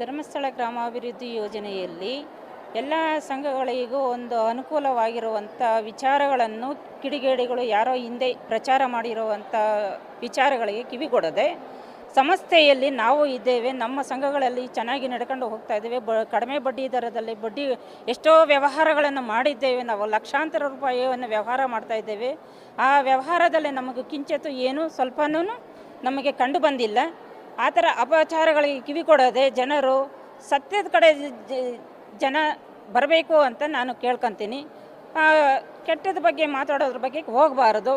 ಧರ್ಮಸ್ಥಳ ಗ್ರಾಮಾಭಿವೃದ್ಧಿ ಯೋಜನೆಯಲ್ಲಿ ಎಲ್ಲ ಸಂಘಗಳಿಗೂ ಒಂದು ಅನುಕೂಲವಾಗಿರುವಂಥ ವಿಚಾರಗಳನ್ನು ಕಿಡಿಗೇಡಿಗಳು ಯಾರೋ ಹಿಂದೆ ಪ್ರಚಾರ ಮಾಡಿರುವಂಥ ವಿಚಾರಗಳಿಗೆ ಕಿವಿಗೊಡದೆ ಸಂಸ್ಥೆಯಲ್ಲಿ ನಾವು ಇದ್ದೇವೆ, ನಮ್ಮ ಸಂಘಗಳಲ್ಲಿ ಚೆನ್ನಾಗಿ ನಡ್ಕೊಂಡು ಹೋಗ್ತಾ ಇದ್ದೇವೆ, ಬ ಕಡಿಮೆ ಬಡ್ಡಿ ದರದಲ್ಲಿ ಬಡ್ಡಿ ಎಷ್ಟೋ ವ್ಯವಹಾರಗಳನ್ನು ಮಾಡಿದ್ದೇವೆ, ನಾವು ಲಕ್ಷಾಂತರ ರೂಪಾಯಿಯನ್ನು ವ್ಯವಹಾರ ಮಾಡ್ತಾ ಇದ್ದೇವೆ. ಆ ವ್ಯವಹಾರದಲ್ಲಿ ನಮಗೆ ಕಿಂಚಿತ್ತು ಏನೂ ಸ್ವಲ್ಪನೂ ನಮಗೆ ಕಂಡು ಬಂದಿಲ್ಲ. ಆ ಥರ ಅಪಚಾರಗಳಿಗೆ ಕಿವಿ ಕೊಡದೆ ಜನರು ಸತ್ಯದ ಕಡೆ ಜನ ಬರಬೇಕು ಅಂತ ನಾನು ಕೇಳ್ಕೊತೀನಿ. ಕೆಟ್ಟದ ಬಗ್ಗೆ ಮಾತಾಡೋದ್ರ ಬಗ್ಗೆ ಹೋಗಬಾರದು.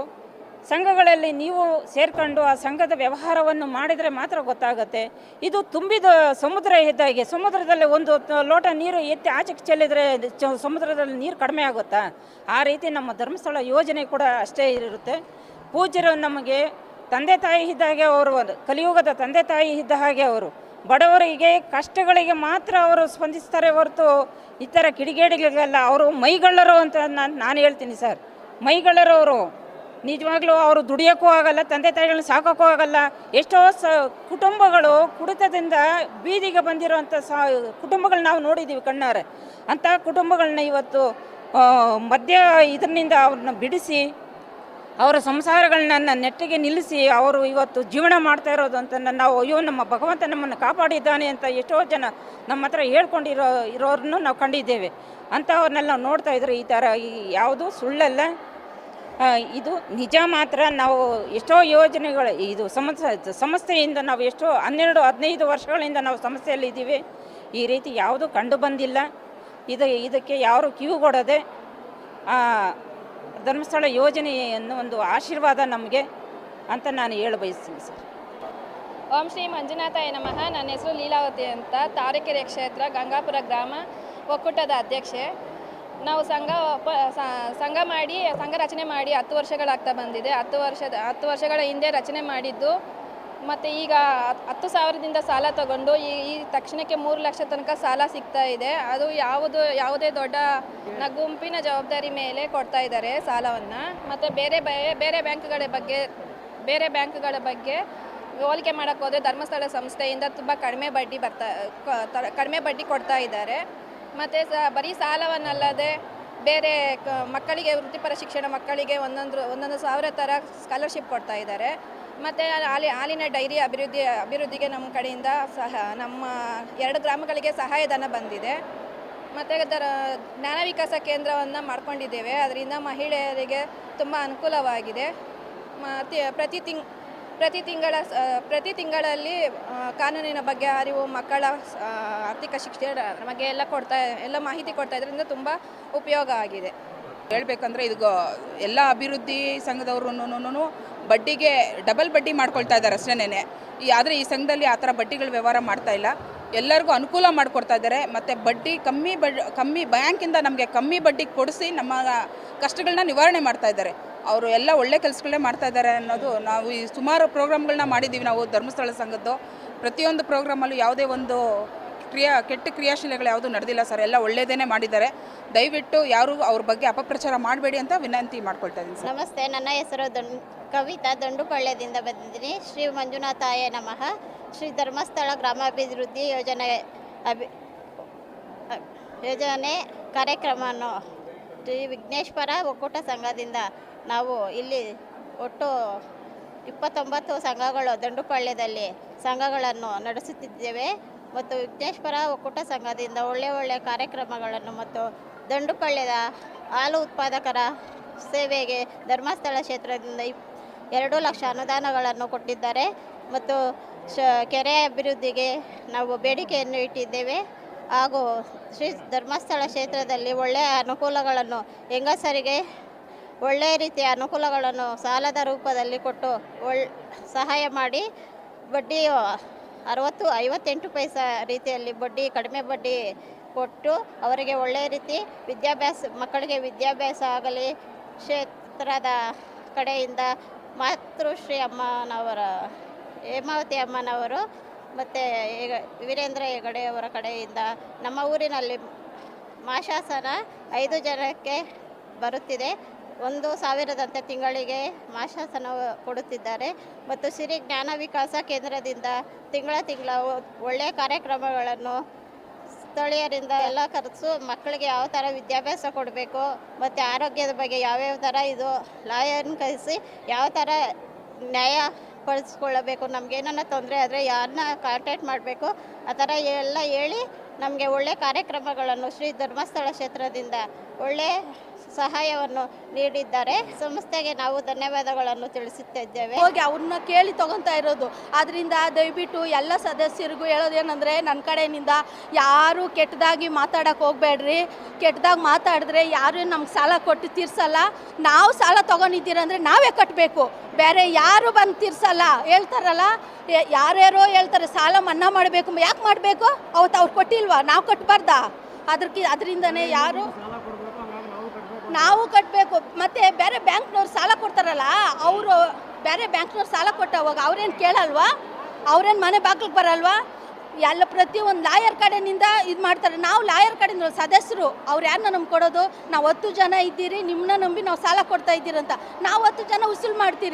ಸಂಘಗಳಲ್ಲಿ ನೀವು ಸೇರ್ಕೊಂಡು ಆ ಸಂಘದ ವ್ಯವಹಾರವನ್ನು ಮಾಡಿದರೆ ಮಾತ್ರ ಗೊತ್ತಾಗುತ್ತೆ. ಇದು ತುಂಬಿದ ಸಮುದ್ರ ಇದ್ದಾಗೆ ಸಮುದ್ರದಲ್ಲಿ ಒಂದು ಲೋಟ ನೀರು ಎತ್ತಿ ಆಚೆಗೆ ಚೆಲ್ಲಿದರೆ ಸಮುದ್ರದಲ್ಲಿ ನೀರು ಕಡಿಮೆ ಆಗುತ್ತಾ? ಆ ರೀತಿ ನಮ್ಮ ಧರ್ಮಸ್ಥಳ ಯೋಜನೆ ಕೂಡ ಅಷ್ಟೇ ಇರುತ್ತೆ. ಪೂಜ್ಯರು ನಮಗೆ ತಂದೆ ತಾಯಿ ಇದ್ದ ಹಾಗೆ ಅವರು ಒಂದು ಕಲಿಯುಗದ ತಂದೆ ತಾಯಿ ಇದ್ದ ಹಾಗೆ ಅವರು. ಬಡವರಿಗೆ ಕಷ್ಟಗಳಿಗೆ ಮಾತ್ರ ಅವರು ಸ್ಪಂದಿಸ್ತಾರೆ ಹೊರತು ಈ ಥರ ಕಿಡಿಗೇಡಿಗಳಿಗೆಲ್ಲ ಅವರು ಮೈಗಳ್ಳರು ಅಂತ ನಾನು ನಾನು ಹೇಳ್ತೀನಿ ಸರ್. ಮೈಗಳ್ಳರು ಅವರು. ನಿಜವಾಗ್ಲೂ ಅವರು ದುಡಿಯೋಕ್ಕೂ ಆಗಲ್ಲ, ತಂದೆ ತಾಯಿಗಳನ್ನ ಸಾಕೋಕ್ಕೂ ಆಗಲ್ಲ. ಎಷ್ಟೋ ಸ, ಕುಟುಂಬಗಳು ಕುಡಿತದಿಂದ ಬೀದಿಗೆ ಬಂದಿರುವಂಥ ಸಾ, ಕುಟುಂಬಗಳನ್ನ ನಾವು ನೋಡಿದ್ದೀವಿ ಕಣ್ಣಾರೆ. ಅಂಥ ಕುಟುಂಬಗಳನ್ನ ಇವತ್ತು ಮಧ್ಯ ಇದರಿಂದ ಅವ್ರನ್ನ ಬಿಡಿಸಿ ಅವರ ಸಂಸಾರಗಳನ್ನ ನೆಟ್ಟಿಗೆ ನಿಲ್ಲಿಸಿ ಅವರು ಇವತ್ತು ಜೀವನ ಮಾಡ್ತಾ ಇರೋದು ಅಂತ ನಾವು ಅಯ್ಯೋ ನಮ್ಮ ಭಗವಂತ ನಮ್ಮನ್ನು ಕಾಪಾಡಿದ್ದಾನೆ ಅಂತ ಎಷ್ಟೋ ಜನ ನಮ್ಮ ಹತ್ರ ಹೇಳ್ಕೊಂಡಿರೋ ಇರೋರನ್ನು ನಾವು ಕಂಡಿದ್ದೇವೆ. ಅಂಥವ್ರನ್ನೆಲ್ಲ ನೋಡ್ತಾ ಇದ್ರೆ ಈ ಥರ ಯಾವುದು ಸುಳ್ಳಲ್ಲ. ಇದು ನಿಜ ಮಾತ್ರ. ನಾವು ಎಷ್ಟೋ ಯೋಜನೆಗಳು ಇದು ಸಮಸ್ಯೆ ಸಮಸ್ಯೆಯಿಂದ ನಾವು ಎಷ್ಟೋ ಹನ್ನೆರಡು ಹದಿನೈದು ವರ್ಷಗಳಿಂದ ನಾವು ಸಮಸ್ಯೆಯಲ್ಲಿ ಇದ್ದೀವಿ. ಈ ರೀತಿ ಯಾವುದೂ ಕಂಡು ಬಂದಿಲ್ಲ. ಇದು ಇದಕ್ಕೆ ಯಾರು ಕ್ಯೂ ಆ, ಧರ್ಮಸ್ಥಳ ಯೋಜನೆಯನ್ನು ಒಂದು ಆಶೀರ್ವಾದ ನಮಗೆ ಅಂತ ನಾನು ಹೇಳ ಬಯಸ್ತೀನಿ ಸರ್. ಓಂ ಶ್ರೀ ಮಂಜುನಾಥಾಯ ನಮಃ. ನನ್ನ ಹೆಸರು ಲೀಲಾವತಿ ಅಂತ. ತಾರಕೆರೆ ಕ್ಷೇತ್ರ, ಗಂಗಾಪುರ ಗ್ರಾಮ, ಒಕ್ಕೂಟದ ಅಧ್ಯಕ್ಷೆ. ನಾವು ಸಂಘ ಸಂಘ ಮಾಡಿ, ಸಂಘ ರಚನೆ ಮಾಡಿ ಹತ್ತು ವರ್ಷಗಳಾಗ್ತಾ ಬಂದಿದೆ. ಹತ್ತು ವರ್ಷದ, ಹತ್ತು ವರ್ಷಗಳ ಹಿಂದೆ ರಚನೆ ಮಾಡಿದ್ದು ಮತ್ತು ಈಗ ಹತ್- ಹತ್ತು ಸಾವಿರದಿಂದ ಸಾಲ ತಗೊಂಡು ಈ ಈ ತಕ್ಷಣಕ್ಕೆ ಮೂರು ಲಕ್ಷ ತನಕ ಸಾಲ ಸಿಗ್ತಾ ಇದೆ. ಅದು ಯಾವುದು, ಯಾವುದೇ ದೊಡ್ಡ ಗುಂಪಿನ ಜವಾಬ್ದಾರಿ ಮೇಲೆ ಕೊಡ್ತಾ ಇದ್ದಾರೆ ಸಾಲವನ್ನು. ಮತ್ತು ಬೇರೆ ಬೇರೆ ಬ್ಯಾಂಕ್ಗಳ ಬಗ್ಗೆ, ಬೇರೆ ಬ್ಯಾಂಕ್ಗಳ ಬಗ್ಗೆ ಹೋಲಿಕೆ ಮಾಡೋಕ್ಕೆ ಹೋದರೆ ಧರ್ಮಸ್ಥಳ ಸಂಸ್ಥೆಯಿಂದ ತುಂಬ ಕಡಿಮೆ ಬಡ್ಡಿ ಬರ್ತಾ ಕಡಿಮೆ ಬಡ್ಡಿ ಕೊಡ್ತಾ ಇದ್ದಾರೆ. ಮತ್ತು ಸ, ಬರೀ ಸಾಲವನ್ನಲ್ಲದೆ ಬೇರೆ ಮಕ್ಕಳಿಗೆ ವೃತ್ತಿಪರ ಶಿಕ್ಷಣ ಮಕ್ಕಳಿಗೆ ಒಂದೊಂದು ಒಂದೊಂದು ಸಾವಿರ ಥರ ಸ್ಕಾಲರ್ಶಿಪ್ ಕೊಡ್ತಾ ಇದ್ದಾರೆ. ಮತ್ತು ಹಾಲಿ ಹಾಲಿನ ಡೈರಿ ಅಭಿವೃದ್ಧಿ ಅಭಿವೃದ್ಧಿಗೆ ನಮ್ಮ ಕಡೆಯಿಂದ ಸಹ ನಮ್ಮ ಎರಡು ಗ್ರಾಮಗಳಿಗೆ ಸಹಾಯಧನ ಬಂದಿದೆ. ಮತ್ತು ಅದರ ಜ್ಞಾನ ವಿಕಾಸ ಕೇಂದ್ರವನ್ನು ಮಾಡ್ಕೊಂಡಿದ್ದೇವೆ. ಅದರಿಂದ ಮಹಿಳೆಯರಿಗೆ ತುಂಬ ಅನುಕೂಲವಾಗಿದೆ. ಮತ್ತು ಪ್ರತಿ ತಿಂಗ್ ಪ್ರತಿ ತಿಂಗಳ ಪ್ರತಿ ತಿಂಗಳಲ್ಲಿ ಕಾನೂನಿನ ಬಗ್ಗೆ ಅರಿವು, ಮಕ್ಕಳ ಆರ್ಥಿಕ ಶಿಕ್ಷಣ ನಮಗೆ ಎಲ್ಲ ಕೊಡ್ತಾ, ಎಲ್ಲ ಮಾಹಿತಿ ಕೊಡ್ತಾ ಇದರಿಂದ ತುಂಬ ಉಪಯೋಗ ಆಗಿದೆ. ಹೇಳಬೇಕಂದ್ರೆ ಇದು ಎಲ್ಲ ಅಭಿವೃದ್ಧಿ ಸಂಘದವ್ರು ಬಡ್ಡಿಗೆ ಡಬಲ್ ಬಡ್ಡಿ ಮಾಡ್ಕೊಳ್ತಾ ಇದ್ದಾರೆ ಅಷ್ಟೇನೆ ಈ ಆದರೆ ಈ ಸಂಘದಲ್ಲಿ ಆ ಥರ ಬಡ್ಡಿಗಳ ವ್ಯವಹಾರ ಮಾಡ್ತಾ ಇಲ್ಲ. ಎಲ್ಲರಿಗೂ ಅನುಕೂಲ ಮಾಡಿಕೊಡ್ತಾ ಇದ್ದಾರೆ. ಮತ್ತು ಬಡ್ಡಿ ಕಮ್ಮಿ ಬಡ್ ಕಮ್ಮಿ ಬ್ಯಾಂಕಿಂದ ನಮಗೆ ಕಮ್ಮಿ ಬಡ್ಡಿ ಕೊಡಿಸಿ ನಮ್ಮ ಕಷ್ಟಗಳನ್ನ ನಿವಾರಣೆ ಮಾಡ್ತಾ ಇದ್ದಾರೆ. ಅವರು ಎಲ್ಲ ಒಳ್ಳೆ ಕೆಲಸಗಳೇ ಮಾಡ್ತಾ ಇದ್ದಾರೆ ಅನ್ನೋದು ನಾವು ಈ ಸುಮಾರು ಪ್ರೋಗ್ರಾಮ್ಗಳನ್ನ ಮಾಡಿದ್ದೀವಿ ನಾವು ಧರ್ಮಸ್ಥಳ ಸಂಘದ್ದು. ಪ್ರತಿಯೊಂದು ಪ್ರೋಗ್ರಾಮಲ್ಲೂ ಯಾವುದೇ ಒಂದು ಕ್ರಿಯಾ, ಕೆಟ್ಟ ಕ್ರಿಯಾಶೀಲಗಳು ಯಾವುದು ನಡೆದಿಲ್ಲ ಸರ್. ಎಲ್ಲ ಒಳ್ಳೆಯದೇ ಮಾಡಿದ್ದಾರೆ. ದಯವಿಟ್ಟು ಯಾರು ಅವ್ರ ಬಗ್ಗೆ ಅಪಪ್ರಚಾರ ಮಾಡಬೇಡಿ ಅಂತ ವಿನಂತಿ ಮಾಡ್ಕೊಳ್ತಾ ಇದ್ದೀನಿ ನಮಸ್ತೆ. ನನ್ನ ಹೆಸರು ದೊಂಡ್ ಕವಿತಾ ದಂಡುಕೊಳ್ಳ್ಯದಿಂದ ಬಂದಿದ್ದೀನಿ. ಶ್ರೀ ಮಂಜುನಾಥಾಯ ನಮಃ. ಶ್ರೀ ಧರ್ಮಸ್ಥಳ ಗ್ರಾಮಾಭಿವೃದ್ಧಿ ಯೋಜನೆ ಅಭಿ, ಯೋಜನೆ ಕಾರ್ಯಕ್ರಮವನ್ನು ಶ್ರೀ ವಿಘ್ನೇಶ್ವರ ಒಕ್ಕೂಟ ಸಂಘದಿಂದ ನಾವು ಇಲ್ಲಿ ಒಟ್ಟು ಇಪ್ಪತ್ತೊಂಬತ್ತು ಸಂಘಗಳು ದಂಡುಪಾಳ್ಯದಲ್ಲಿ ಸಂಘಗಳನ್ನು ನಡೆಸುತ್ತಿದ್ದೇವೆ. ಮತ್ತು ವಿಘ್ನೇಶ್ವರ ಒಕ್ಕೂಟ ಸಂಘದಿಂದ ಒಳ್ಳೆಯ ಒಳ್ಳೆಯ ಕಾರ್ಯಕ್ರಮಗಳನ್ನು ಮತ್ತು ದಂಡುಪಾಳ್ಯದ ಹಾಲು ಉತ್ಪಾದಕರ ಸೇವೆಗೆ ಧರ್ಮಸ್ಥಳ ಕ್ಷೇತ್ರದಿಂದ ಎರಡು ಲಕ್ಷ ಅನುದಾನಗಳನ್ನು ಕೊಟ್ಟಿದ್ದಾರೆ ಮತ್ತು ಶ ಕೆರೆ ಅಭಿವೃದ್ಧಿಗೆ ನಾವು ಬೇಡಿಕೆಯನ್ನು ಇಟ್ಟಿದ್ದೇವೆ ಹಾಗೂ ಶ್ರೀ ಧರ್ಮಸ್ಥಳ ಕ್ಷೇತ್ರದಲ್ಲಿ ಒಳ್ಳೆಯ ಅನುಕೂಲಗಳನ್ನು ಹೆಂಗಸರಿಗೆ ಒಳ್ಳೆಯ ರೀತಿಯ ಅನುಕೂಲಗಳನ್ನು ಸಾಲದ ರೂಪದಲ್ಲಿ ಕೊಟ್ಟು ಒಳ್ ಸಹಾಯ ಮಾಡಿ ಬಡ್ಡಿಯು ಅರವತ್ತು, ಐವತ್ತೆಂಟು ಪೈಸಾ ರೀತಿಯಲ್ಲಿ ಬಡ್ಡಿ, ಕಡಿಮೆ ಬಡ್ಡಿ ಕೊಟ್ಟು ಅವರಿಗೆ ಒಳ್ಳೆಯ ರೀತಿ ವಿದ್ಯಾಭ್ಯಾಸ, ಮಕ್ಕಳಿಗೆ ವಿದ್ಯಾಭ್ಯಾಸ ಆಗಲಿ, ಕ್ಷೇತ್ರದ ಕಡೆಯಿಂದ ಮಾತೃಶ್ರೀ ಅಮ್ಮನವರ, ಹೇಮಾವತಿ ಅಮ್ಮನವರು ಮತ್ತು ವೀರೇಂದ್ರ ಹೆಗಡೆಯವರ ಕಡೆಯಿಂದ ನಮ್ಮ ಊರಿನಲ್ಲಿ ಮಾಶಾಸನ ಐದು ಜನಕ್ಕೆ ಬರುತ್ತಿದೆ. ಒಂದು ಸಾವಿರದಂತೆ ತಿಂಗಳಿಗೆ ಮಾಶಾಸನ ಕೊಡುತ್ತಿದ್ದಾರೆ. ಮತ್ತು ಸಿರಿ ಜ್ಞಾನ ವಿಕಾಸ ಕೇಂದ್ರದಿಂದ ತಿಂಗಳ ತಿಂಗಳ ಒಳ್ಳೆಯ ಕಾರ್ಯಕ್ರಮಗಳನ್ನು ಸ್ಥಳೀಯರಿಂದ ಎಲ್ಲ ಕರೆಸು ಮಕ್ಕಳಿಗೆ ಯಾವ ಥರ ವಿದ್ಯಾಭ್ಯಾಸ ಕೊಡಬೇಕು ಮತ್ತು ಆರೋಗ್ಯದ ಬಗ್ಗೆ ಯಾವ್ಯಾವ ಥರ ಇದು ಲಾಯರ್ನ ಕಳಿಸಿ ಯಾವ ಥರ ನ್ಯಾಯ ಪಡಿಸ್ಕೊಳ್ಳಬೇಕು ನಮಗೇನನ್ನ ತೊಂದರೆ ಆದರೆ ಯಾರನ್ನ ಕಾಂಟ್ಯಾಕ್ಟ್ ಮಾಡಬೇಕು, ಆ ಥರ ಎಲ್ಲ ಹೇಳಿ ನಮಗೆ ಒಳ್ಳೆಯ ಕಾರ್ಯಕ್ರಮಗಳನ್ನು ಶ್ರೀ ಧರ್ಮಸ್ಥಳ ಕ್ಷೇತ್ರದಿಂದ ಒಳ್ಳೆ ಸಹಾಯವನ್ನು ನೀಡಿದ್ದಾರೆ. ಸಂಸ್ಥೆಗೆ ನಾವು ಧನ್ಯವಾದಗಳನ್ನು ತಿಳಿಸುತ್ತಿದ್ದೇವೆ. ಹೋಗಿ ಅವ್ರನ್ನ ಕೇಳಿ ತಗೊತಾ ಇರೋದು. ಅದರಿಂದ ದಯವಿಟ್ಟು ಎಲ್ಲ ಸದಸ್ಯರಿಗೂ ಹೇಳೋದೇನೆಂದರೆ ನನ್ನ ಕಡೆಯಿಂದ ಯಾರು ಕೆಟ್ಟದಾಗಿ ಮಾತಾಡಕ್ಕೆ ಹೋಗಬೇಡ್ರಿ. ಕೆಟ್ಟದಾಗಿ ಮಾತಾಡಿದ್ರೆ ಯಾರು ನಮ್ಗೆ ಸಾಲ ಕೊಟ್ಟು ತೀರ್ಸಲ್ಲ. ನಾವು ಸಾಲ ತಗೊಂಡಿದ್ದೀರಂದ್ರೆ ನಾವೇ ಕಟ್ಟಬೇಕು ಬೇರೆ ಯಾರು ಬಂದು ತೀರ್ಸಲ್ಲ. ಹೇಳ್ತಾರಲ್ಲ ಯಾರ್ಯಾರೋ ಹೇಳ್ತಾರೆ, ಸಾಲ ಮನ್ನಾ ಮಾಡಬೇಕು. ಯಾಕೆ ಮಾಡಬೇಕು? ಅವತ್ತು ಅವ್ರು ಕೊಟ್ಟಿಲ್ವಾ? ನಾವು ಕಟ್ಟಬಾರ್ದಾ ಅದ್ರಕ್ಕೆ ಅದರಿಂದನೇ ಯಾರು ನಾವು ಕಟ್ಟಬೇಕು ಮತ್ತೆ ಬೇರೆ ಬ್ಯಾಂಕ್ನವ್ರು ಸಾಲ ಕೊಡ್ತಾರಲ್ಲ, ಅವರು ಬೇರೆ ಬ್ಯಾಂಕ್ನವ್ರು ಸಾಲ ಕೊಟ್ಟವಾಗ ಅವ್ರೇನು ಕೇಳಲ್ವಾ? ಅವ್ರೇನು ಮನೆ ಬಾಗಿಲಿಗೆ ಬರಲ್ವಾ? ಎಲ್ಲ ಪ್ರತಿಯೊಂದು ಲಾಯರ್ ಕಡೆಯಿಂದ ಇದು ಮಾಡ್ತಾರೆ. ನಾವು ಲಾಯರ್ ಕಡೆಯಿಂದ ಸದಸ್ಯರು, ಅವ್ರು ಯಾರನ್ನ ನಮ್ಗೆ ಕೊಡೋದು? ನಾವು ಹತ್ತು ಜನ ಇದ್ದೀರಿ ನಿಮ್ಮನ್ನ ನಂಬಿ ನಾವು ಸಾಲ ಕೊಡ್ತಾ ಇದ್ದೀರಂತ. ನಾವು ಹತ್ತು ಜನ ಉಸುಲು ಮಾಡ್ತೀರಿ.